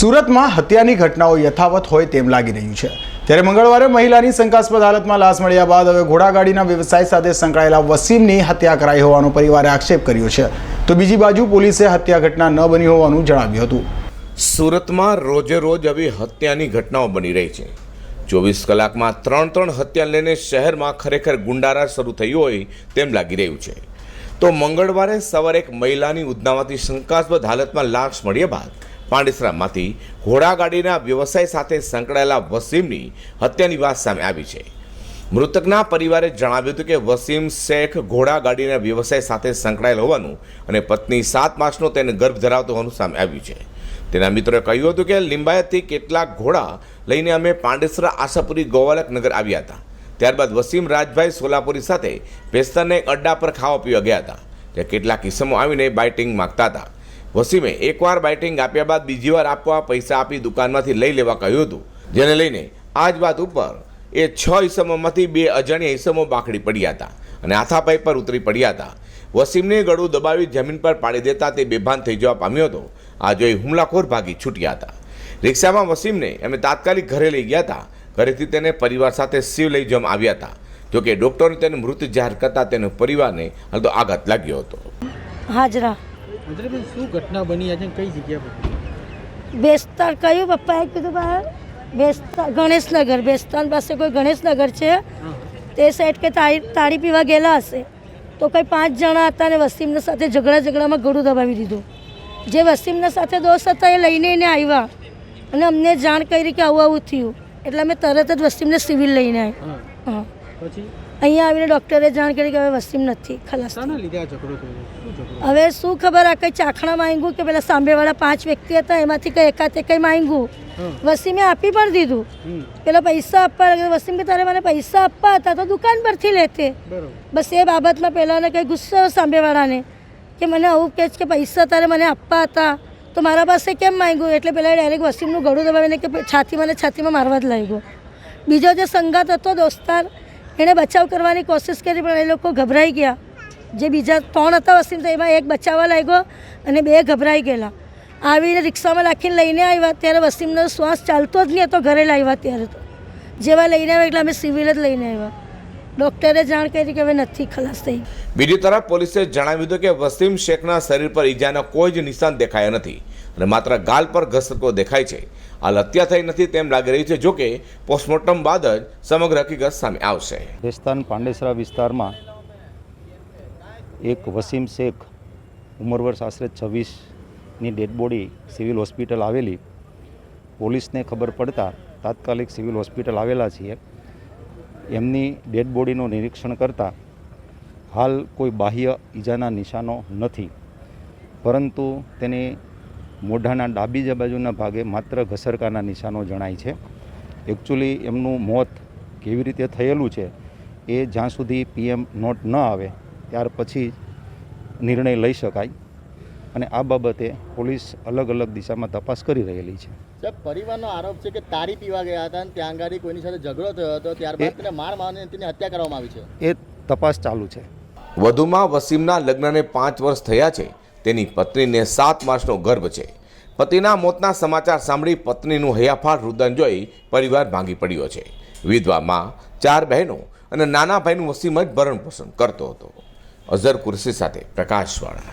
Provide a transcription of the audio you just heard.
સુરતમાં હત્યાની ઘટનાઓ યથાવત હોય તેમ લાગી રહ્યું છે. ત્યારે મંગળવારે મહિલાની શંકાસ્પદ હાલતમાં લાશ મળ્યા બાદ હવે ઘોડાગાડીના વ્યવસાય સાથે સંકળાયેલા વસીમની હત્યા કરાઈ હોવાનો પરિવારે આક્ષેપ કર્યો છે. તો બીજી બાજુ પોલીસે હત્યા ઘટના ન બની હોવાનું જણાવ્યું હતું. સુરતમાં રોજે રોજ આવી હત્યાની ઘટનાઓ બની રહી છે. ચોવીસ કલાકમાં ત્રણ ત્રણ હત્યા લઈને શહેરમાં ખરેખર ગુંડારા શરૂ થયું હોય તેમ લાગી રહ્યું છે. તો મંગળવારે સવારે એક મહિલાની ઉદનાવાથી શંકાસ્પદ હાલતમાં લાશ મળ્યા બાદ પાંડેસરામાંથી ઘોડાગાડીના વ્યવસાય સાથે સંકળાયેલા વસીમની હત્યાની વાત સામે આવી છે. મૃતકના પરિવારે જણાવ્યું હતું કે વસીમ શેખ ઘોડાગાડીના વ્યવસાય સાથે સંકળાયેલ હોવાનું અને પત્ની સાત માસનો તેને ગર્ભ ધરાવતો હોવાનું સામે આવ્યું છે. તેના મિત્રોએ કહ્યું હતું કે લિંબાયતથી કેટલાક ઘોડા લઈને અમે પાંડેસરા આશાપુરી ગોવાલક નગર આવ્યા હતા. ત્યારબાદ વસીમ રાજભાઈ સોલાપુરી સાથે પેસ્તરને એક અડ્ડા પર ખાવા પીવા ગયા હતા. ત્યાં કેટલાક કિસ્સામાં આવીને બાઇટિંગ માગતા હતા. વસીમે એકવાર બાઇટિંગ આપ્યા બાદ બીજી વાર આપવા પૈસા આપી દુકાનમાંથી લઈ લેવા કહ્યું હતું. જેને લઈને આ જ વાત ઉપર એ છ ઈસમોમાંથી બે અજાણ્યા ઈસમો બાકડી પડ્યા હતા અને હાથાપાઈ પર ઉતરી પડ્યા હતા. વસીમને ગળું દબાવી જમીન પર પાડી દેતા તે બેભાન થઈ જવા પામ્યો હતો. આ જોઈ હુમલાખોર ભાગી છૂટ્યા હતા. રિક્ષામાં વસીમને અમે તાત્કાલિક ઘરે લઈ ગયા હતા. ઘરેથી તેને પરિવાર સાથે શિવ લઈ જવામાં આવ્યા હતા. જોકે ડૉક્ટરને તેને મૃત જાહેર કરતા તેનો પરિવારને હાલ તો આઘાત લાગ્યો હતો. હાજરા. મંત્રીબેન શું ઘટના બની આજે કઈ જગ્યા પર? બેસ્તાન કયું પપ્પાએ કીધું બહાર? બેસ્તા ગણેશનગર. બેસ્તાન પાસે કોઈ ગણેશનગર છે? તે સાઈડ કે તાળી પીવા ગયેલા હશે. તો કંઈ પાંચ જણા હતા ને વસીમના સાથે ઝઘડા ઝઘડામાં ગળું દબાવી દીધું. જે વસીમના સાથે દોસ્ત હતા એ લઈને એને આવ્યા. અને અમને જાણ કરી કે આવું આવું થયું. એટલે અમે તરત જ વસીમને સિવિલ લઈને આવ્યા હા. પછી? અહીંયા આવીને ડૉક્ટરે જાણ કરી કે હવે વસીમ નથી ખલાસ હવે શું ખબર આ કંઈ ચાખણા માંગ્યું કે પેલા સાંભેવાળા પાંચ વ્યક્તિ હતા એમાંથી કંઈ એકાતે કંઈ માંગ્યું વસીમે આપી પણ દીધું. પેલા પૈસા આપવા. વસીમ કે તારે મને પૈસા આપવા હતા તો દુકાન પરથી લેતે. બસ એ બાબતમાં પહેલાંને કંઈ ગુસ્સો સાંભેવાળાને કે મને આવું કહે કે પૈસા તારે મને આપવા હતા તો મારા પાસે કેમ માંગ્યું? એટલે પેલા ડાયરેક્ટ વસીમનું ગળું દબાવીને કે છાતી મને છાતીમાં મારવા જ લાગ્યો. બીજો જે સંગાત હતો દોસ્તાર એણે બચાવ કરવાની કોશિશ કરી, પણ એ લોકો ગભરાઈ ગયા. જે બીજા ત્રણ હતા વસીમ તો એમાં એક બચાવવા લાગ્યો અને બે ગભરાઈ ગયેલા. આવીને રિક્ષામાં રાખીને લઈને આવ્યા, ત્યારે વસીમનો શ્વાસ ચાલતો જ નહીં હતો ઘરે લાવ્યા ત્યારે તો. જેવા લઈને આવ્યા એટલે અમે સિવિલ જ લઈને આવ્યા. ડૉક્ટરે જાણ કરી કે હવે નથી ખલાસ થઈ. બીજી તરફ પોલીસે જણાવ્યું હતું કે વસીમ શેખના શરીર પર ઈજાના કોઈ જ નિશાન દેખાયા નથી અને માત્ર ગાલ પર ઘસરકો દેખાય છે. હાલ હત્યા થઈ નથી તેમ લાગી રહ્યું છે જોકે પોસ્ટમોર્ટમ બાદ જ સમગ્ર હકીકત સામે આવશે. રેસ્તાન પાંડેસરા વિસ્તારમાં એક વસીમ શેખ ઉંમર વર્ષ આશરે છવ્વીસની ડેડ બોડી સિવિલ હોસ્પિટલ આવેલી. પોલીસને ખબર પડતા તાત્કાલિક સિવિલ હોસ્પિટલ આવેલા છીએ. એમની ડેડ બોડીનું નિરીક્ષણ કરતાં હાલ કોઈ બાહ્ય ઈજાના નિશાનો નથી. પરંતુ તેની મોઢાના ડાબી જ બાજુના ભાગે માત્ર ઘસરકાના નિશાનો જણાય છે. એકચ્યુઅલી એમનું મોત કેવી રીતે થયેલું છે એ જ્યાં સુધી પીએમ નોટ ન આવે, ત્યાર પછી નિર્ણય લઈ શકાય. અને આ બાબતે પોલીસ અલગ અલગ દિશામાં તપાસ કરી રહેલી છે. સાહેબ પરિવારનો આરોપ છે કે તારી પીવા ગયા હતા અને ત્યાં આગળ કોઈની સાથે ઝઘડો થયો હતો ત્યારબાદ તેને માર મારીને તેની હત્યા કરવામાં આવી છે. એ તપાસ ચાલુ છે. વધુમાં વસીમના લગ્નને પાંચ વર્ષ થયા છે. તેની પત્નીને સાત માસનો ગર્ભ છે. પતિના મોતના સમાચાર સાંભળી પત્નીનું હૈયાફાટ રુદન જોઈ પરિવાર ભાંગી પડ્યો છે. વિધવામાં ચાર બહેનો અને નાના ભાઈનું વસીમ જ ભરણ પોષણ કરતો હતો. અઝર કુરશી સાથે પ્રકાશવાળા.